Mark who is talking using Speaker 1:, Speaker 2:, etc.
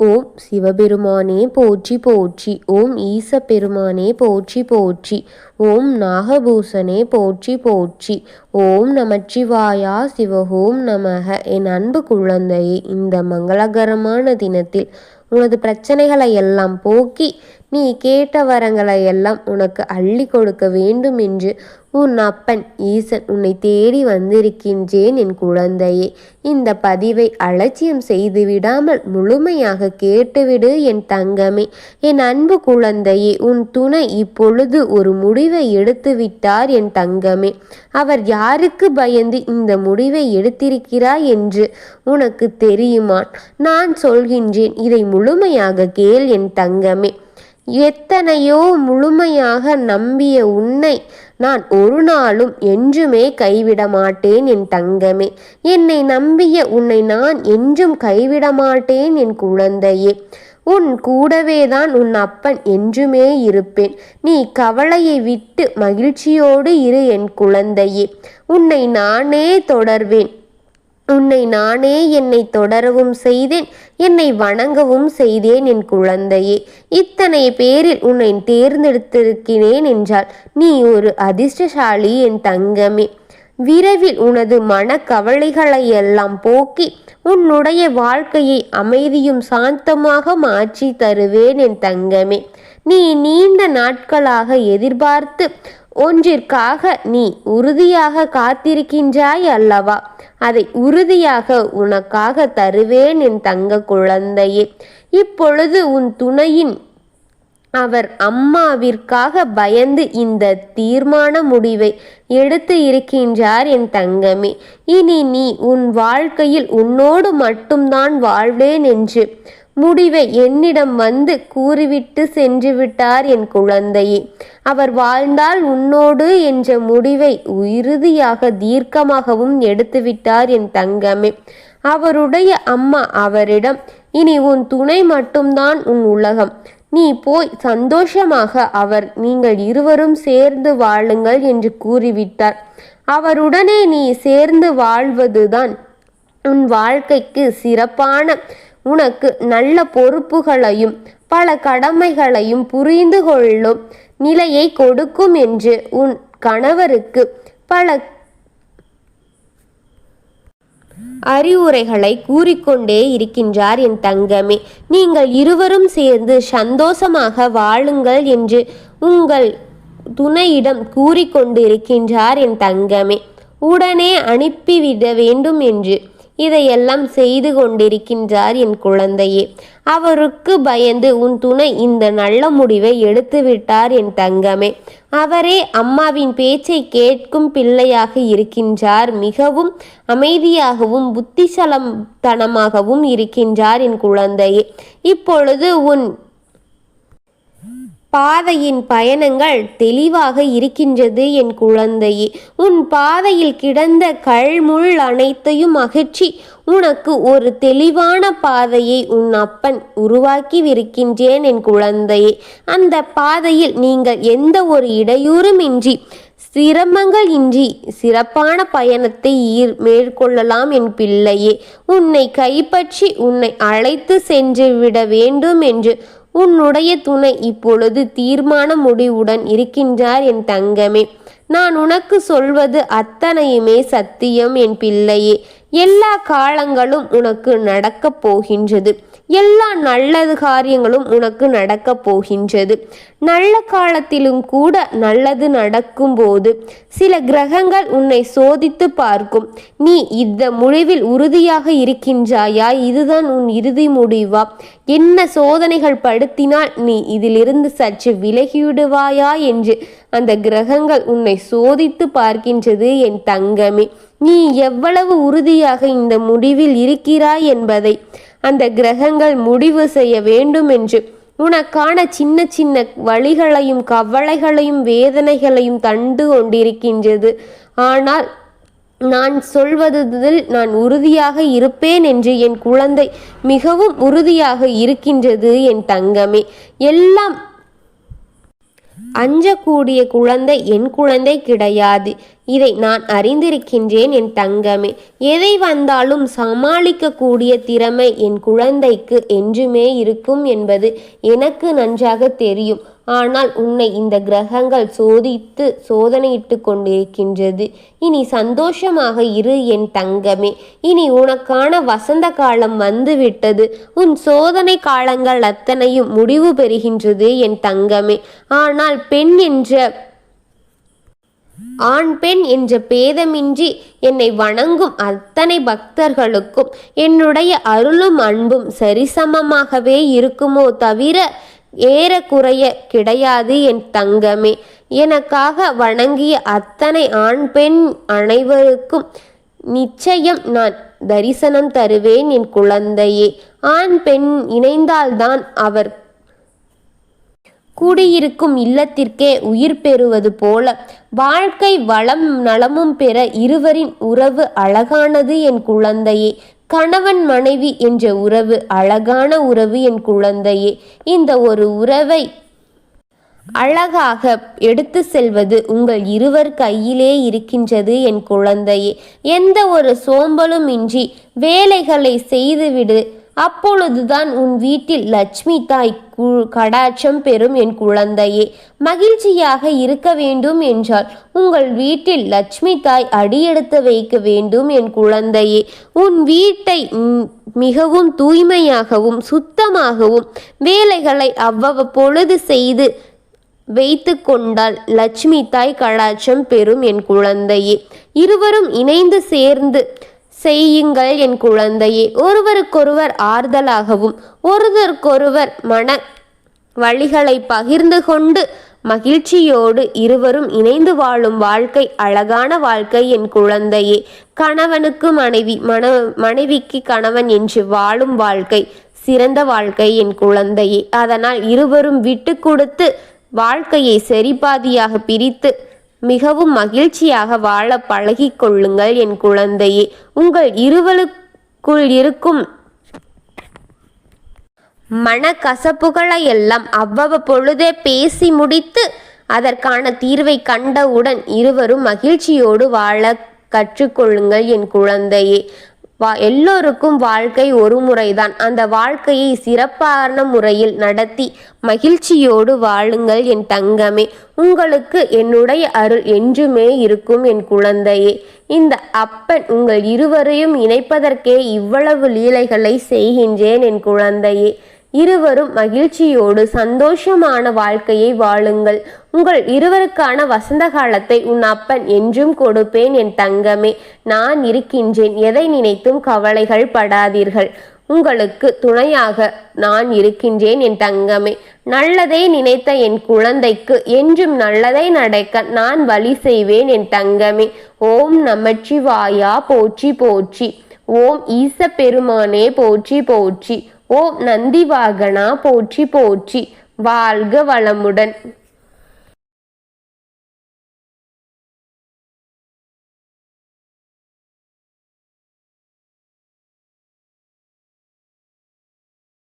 Speaker 1: ஓம் சிவபெருமானே போற்றி போற்றி ஓம் ஈச பெருமானே போற்றி போற்றி ஓம் நாகபூஷனே போற்றி போற்றி ஓம் நமச்சிவாயா சிவஹோம் நமக. என் அன்பு குழந்தையே இந்த மங்களகரமான தினத்தில் உனது பிரச்சனைகளை எல்லாம் போக்கி நீ கேட்ட வரங்களை எல்லாம் உனக்கு அள்ளி கொடுக்க வேண்டும் என்று உன் அப்பன் ஈசன் உன்னை தேடி வந்திருக்கின்றேன் என் குழந்தையே. இந்த பதிவை அலட்சியம் செய்து விடாமல் முழுமையாக கேட்டுவிடு என் தங்கமே. என் அன்பு குழந்தையே உன் துணை இப்பொழுது ஒரு முடிவை எடுத்து விட்டார் என் தங்கமே. அவர் யாருக்கு பயந்து இந்த முடிவை எடுத்திருக்கிறார் என்று உனக்கு தெரியுமான் நான் சொல்கின்றேன் இதை முழுமையாக கேள் என் தங்கமே. எத்தனையோ முழுமையாக நம்பிய உன்னை நான் ஒரு நாளும் என்றுமே கைவிட மாட்டேன் என் தங்கமே. என்னை நம்பிய உன்னை நான் என்றும் கைவிட மாட்டேன் என் குழந்தையே. உன் கூடவேதான் உன் அப்பன் என்றுமே இருப்பேன். நீ கவலையை விட்டு மகிழ்ச்சியோடு இரு என் குழந்தையே. உன்னை நானே தொடர்வேன். உன்னை நானே என்னை தொடரவும் செய்தேன் என்னை வணங்கவும் செய்தேன் என் குழந்தையே. இத்தனை பேரில் உன்னை தேர்ந்தெடுத்திருக்கிறேன் என்றால் நீ ஒரு அதிர்ஷ்டசாலி என் தங்கமே. விரைவில் உனது மன கவலைகளை எல்லாம் போக்கி உன்னுடைய வாழ்க்கையை அமைதியும் சாந்தமாக மாற்றி தருவேன் என் தங்கமே. நீ நீண்ட நாட்களாக எதிர்பார்த்து ஒன்றிற்காக நீ உறுதியாக காத்திருக்கின்றாய் அல்லவா? அதை உறுதியாக உனக்காக தருவேன் என் தங்க குழந்தையே. இப்பொழுது உன் துணையின் அவர் அம்மாவிற்காக பயந்து இந்த தீர்மான முடிவை எடுத்து இருக்கின்றார் என் தங்கமே. இனி நீ உன் வாழ்க்கையில் உன்னோடு மட்டும்தான் வாழ்வேன் என்று முடிவை என்னிடம் வந்து கூறிவிட்டு சென்று விட்டார் என் குழந்தையே. அவர் வாழ்ந்தால் உன்னோடு என்ற முடிவை உறுதியாக தீர்க்கமாகவும் எடுத்துவிட்டார் என் தங்கமே. அவருடைய அம்மா அவரிடம் இனி உன் துணை மட்டும்தான் உன் உலகம். நீ போய் சந்தோஷமாக அவர் நீங்கள் இருவரும் சேர்ந்து வாழுங்கள் என்று கூறிவிட்டார். அவருடனே நீ சேர்ந்து வாழ்வதுதான் உன் வாழ்க்கைக்கு சிறப்பான உனக்கு நல்ல பொறுப்புகளையும் பல கடமைகளையும் புரிந்து கொள்ளும் நிலையை கொடுக்கும் என்று உன் கணவருக்கு பல அறிவுரைகளை கூறிக்கொண்டே இருக்கின்றார் என் தங்கமே. நீங்கள் இருவரும் சேர்ந்து சந்தோஷமாக வாழுங்கள் என்று உங்கள் துணையிடம் கூறிக்கொண்டிருக்கின்றார் என் தங்கமே. உடனே அனுப்பிவிட வேண்டும் என்று இதையெல்லாம் செய்து கொண்டிருக்கின்றார் என் குழந்தையே. அவருக்கு பயந்து உன் துணை இந்த நல்ல முடிவை எடுத்துவிட்டார் என் தங்கமே. அவரே அம்மாவின் பேச்சை கேட்கும் பிள்ளையாக இருக்கின்றார். மிகவும் அமைதியாகவும் புத்திசலம் தனமாகவும் இருக்கின்றார் என் குழந்தையே. இப்பொழுது உன் பாதையின் பயணங்கள் தெளிவாக இருக்கின்றது என் குழந்தையே. உன் பாதையில் கிடந்த கள்முள் அனைத்தையும் அகற்றி உனக்கு ஒரு தெளிவான பாதையை உன் அப்பன் உருவாக்கி விருக்கின்றேன் என் குழந்தையே. அந்த பாதையில் நீங்கள் எந்த ஒரு இடையூறும் இன்றி சிரமங்கள் இன்றி சிறப்பான பயணத்தை ஈர் மேற்கொள்ளலாம் என் பிள்ளையே. உன்னை கைப்பற்றி உன்னை அழைத்து சென்று விட வேண்டும் என்று உன்னுடைய துணை இப்பொழுது தீர்மான முடிவுடன் இருக்கின்றார் என் தங்கமே. நான் உனக்கு சொல்வது அத்தனையுமே சத்தியம் என் பிள்ளையே. எல்லா காலங்களும் உனக்கு நடக்கப் போகின்றது. எல்லா நல்லது காரியங்களும் உனக்கு நடக்கப் போகின்றது. நல்ல காலத்திலும் கூட நல்லது நடக்கும்போது சில கிரகங்கள் உன்னை சோதித்து பார்க்கும். நீ இந்த முடிவில் உறுதியாக இருக்கின்றாயா? இதுதான் உன் இறுதி முடிவா? என்ன சோதனைகள் படுத்தினால் நீ இதிலிருந்து சற்று விலகிவிடுவாயா? என்று அந்த கிரகங்கள் உன்னை சோதித்து பார்க்கின்றது என் தங்கமே. நீ எவ்வளவு உறுதியாக இந்த முடிவில் இருக்கிறாய் என்பதை அந்த கிரகங்கள் முடிவு செய்ய வேண்டும் என்று உனக்கான சின்ன சின்ன வழிகளையும் கவலைகளையும் வேதனைகளையும் தண்டு கொண்டிருக்கின்றது. ஆனால் நான் சொல்வதில் நான் உறுதியாக இருப்பேன் என்று என் குழந்தை மிகவும் உறுதியாக இருக்கின்றது என் தங்கமே. எல்லாம் அஞ்சக்கூடிய குழந்தை என் குழந்தை கிடையாது. இதை நான் அறிந்திருக்கின்றேன் என் தங்கமே. எதை வந்தாலும் சமாளிக்கக்கூடிய திறமை என் குழந்தைக்கு என்றுமே இருக்கும் என்பது எனக்கு நன்றாக தெரியும். ஆனால் உன்னை இந்த கிரகங்கள் சோதித்து சோதனையிட்டு கொண்டிருக்கின்றது. இனி சந்தோஷமாக இரு என் தங்கமே. இனி உனக்கான வசந்த காலம் வந்துவிட்டது. உன் சோதனை காலங்கள் அத்தனையும் முடிவு பெறுகின்றது என் தங்கமே. ஆனால் பெண் என்ற ஆண் பெண் என்ற பேதமின்றி என்னை வணங்கும் அத்தனை பக்தர்களுக்கும் என்னுடைய அருளும் அன்பும் சரிசமமாகவே இருக்குமோ தவிர ஏறக்குறைய கிடையாது என் தங்கமே. எனக்காக வணங்கிய அத்தனை ஆண் பெண் அனைவருக்கும் நிச்சயம் நான் தரிசனம் தருவேன் என் குழந்தையே. ஆண் பெண் இணைந்தால்தான் அவர் கூடியிருக்கும் இல்லத்திற்கே உயிர் பெறுவது போல. வாழ்க்கை வளம் நலமும் பெற இருவரின் உறவு அழகானது என் குழந்தையே. கணவன் மனைவி என்ற உறவு அழகான உறவு என் குழந்தையே. இந்த ஒரு உறவை அழகாக எடுத்து செல்வது உங்கள் இருவர் கையிலே இருக்கின்றது என் குழந்தையே. எந்த ஒரு சோம்பலும் இன்றி வேலைகளை செய்துவிடு. அப்பொழுதுதான் உன் வீட்டில் லட்சுமி தாய் கடாட்சம் பெறும் என் குழந்தையே. மகிழ்ச்சியாக இருக்க வேண்டும் என்றால் உங்கள் வீட்டில் லட்சுமி தாய் அடியெடுத்து வைக்க வேண்டும் என் குழந்தையே. உன் வீட்டை மிகவும் தூய்மையாகவும் சுத்தமாகவும் வேலைகளை அவ்வப்பொழுது செய்து வைத்து கொண்டால் லட்சுமி தாய் கடாட்சம் பெறும் என் குழந்தையே. இருவரும் இணைந்து சேர்ந்து செய்யுங்கள் என் குழந்தையே. ஒருவருக்கொருவர் ஆறுதலாகவும் ஒருவருக்கொருவர் மன வழிகளை பகிர்ந்து கொண்டு மகிழ்ச்சியோடு இருவரும் இணைந்து வாழும் வாழ்க்கை அழகான வாழ்க்கை என் குழந்தையே. கணவனுக்கு மனைவி மன மனைவிக்கு கணவன் என்று வாழும் வாழ்க்கை சிறந்த வாழ்க்கை என் குழந்தையே. அதனால் இருவரும் விட்டு கொடுத்து வாழ்க்கையை சரிபாதியாக பிரித்து மிகவும் மகிழ்ச்சியாக வாழ பழகிக்கொள்ளுங்கள் என் குழந்தையே. உங்கள் இருவருக்குள் இருக்கும் மனக்கசப்புகளை எல்லாம் அவ்வப்பொழுதே பேசி முடித்து அதற்கான தீர்வை கண்டவுடன் இருவரும் மகிழ்ச்சியோடு வாழ கற்றுக்கொள்ளுங்கள் என் குழந்தையே. வா எல்லோருக்கும் வாழ்க்கை ஒரு முறைதான். அந்த வாழ்க்கையை சிறப்பான முறையில் நடத்தி மகிழ்ச்சியோடு வாழுங்கள் என் தங்கமே. உங்களுக்கு என்னுடைய அருள் என்றுமே இருக்கும் என் குழந்தையே. இந்த அப்பன் உங்கள் இருவரையும் இணைப்பதற்கே இவ்வளவு லீலைகளை செய்கின்றேன் என் குழந்தையே. இருவரும் மகிழ்ச்சியோடு சந்தோஷமான வாழ்க்கையை வாழுங்கள். உங்கள் இருவருக்கான வசந்த காலத்தை உன் அப்பன் என்றும் கொடுப்பேன் என் தங்கமே. நான் இருக்கின்றேன் எதை நினைத்தும் கவலைகள் படாதீர்கள். உங்களுக்கு துணையாக நான் இருக்கின்றேன் என் தங்கமே. நல்லதை நினைத்த என் குழந்தைக்கு என்றும் நல்லதை நடக்க நான் வழி செய்வேன் என் தங்கமே. ஓம் நமச்சிவாயா போற்றி போற்றி. ஓம் ஈச பெருமானே போற்றி போற்றி. ஓம் நந்திவாகனா போற்றி போற்றி வாழ்க வளமுடன்.